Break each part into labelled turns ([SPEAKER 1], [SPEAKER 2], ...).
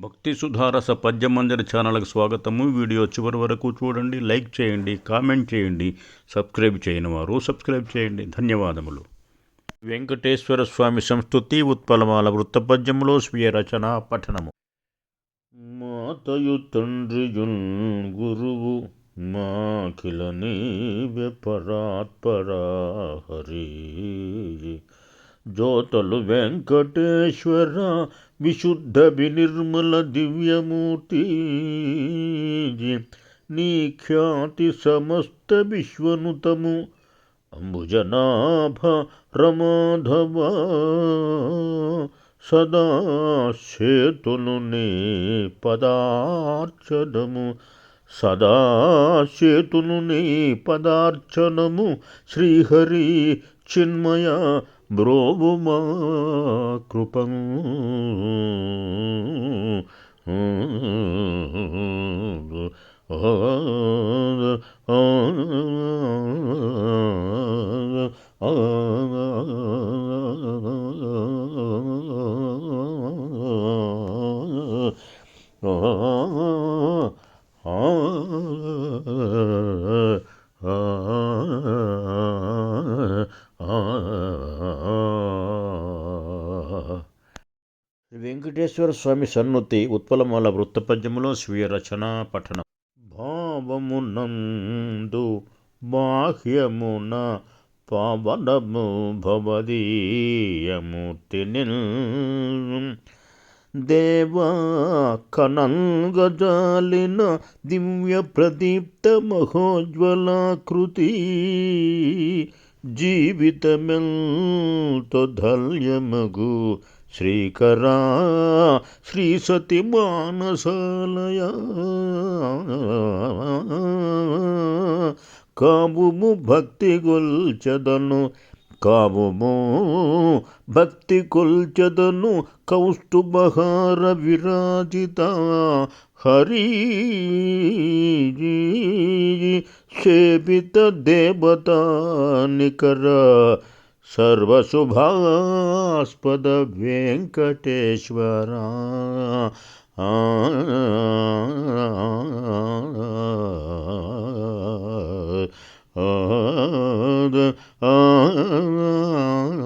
[SPEAKER 1] భక్తి సుధారస పద్యమంజరి ఛానల్కి స్వాగతము. వీడియో చివరి వరకు చూడండి లైక్ చేయండి కామెంట్ చేయండి సబ్స్క్రైబ్ చేయని వారు సబ్స్క్రైబ్ చేయండి. ధన్యవాదములు. వెంకటేశ్వర స్వామి సంస్థుతి ఉత్పలమాల వృత్తపద్యములో స్వీయ రచన పఠనము. మాతయు తండ్రియున్ గురువు మాఖిల నీవె పరాత్పరా హరి. జ్యోతలు వెంకటేశ్వర విశుద్ధ వినిర్మల దివ్యమూర్తి. నీ ఖ్యాతి సమస్త విశ్వనుతము. అంబుజనాభ రమాధవ సదా చేతులు నీ పదార్చదము. సదా చేతులు నీ పదార్చనము శ్రీహరి చిన్మయ బ్రోవుమా కృపం. వెంకటేశ్వర స్వామి సన్నుతి ఉత్పలమాల వృత్తపద్యములో స్వీయ రచన పఠనం. భావమునందు బాహ్యమున పవనము భవదీయమూర్తిని దేవా కనంగజాలిన దివ్య ప్రదీప్త మహోజ్వలాకృతి జీవితమెంతో ధల్యమగు శ్రీకరా శ్రీ సతి మానసాలయ. కాబుము భక్తి గొల్చదను కావుము భక్తి కొల్చదను కౌస్తుభహార విరాజిత హరి సేవిత దేవతా నికర సర్వశుభాస్పద వెంకటేశ్వర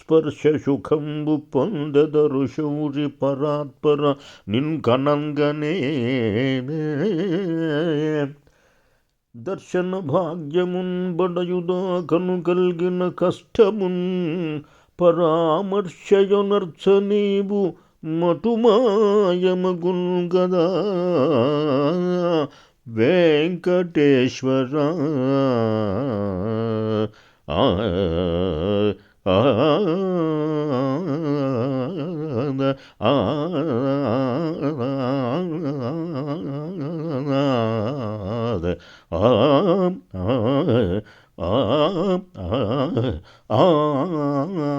[SPEAKER 1] స్పర్శసుఖంబు పొందదరు శౌరి పరాత్పర నిన్కనంగనే. దర్శన భాగ్యమున్ బడయుదాకను కలిగిన కష్టమున్ పరామర్శయనర్చ నీవు మటుమాయమగున్ గదా వెంకటేశ్వర. ആ ആ ആ ആ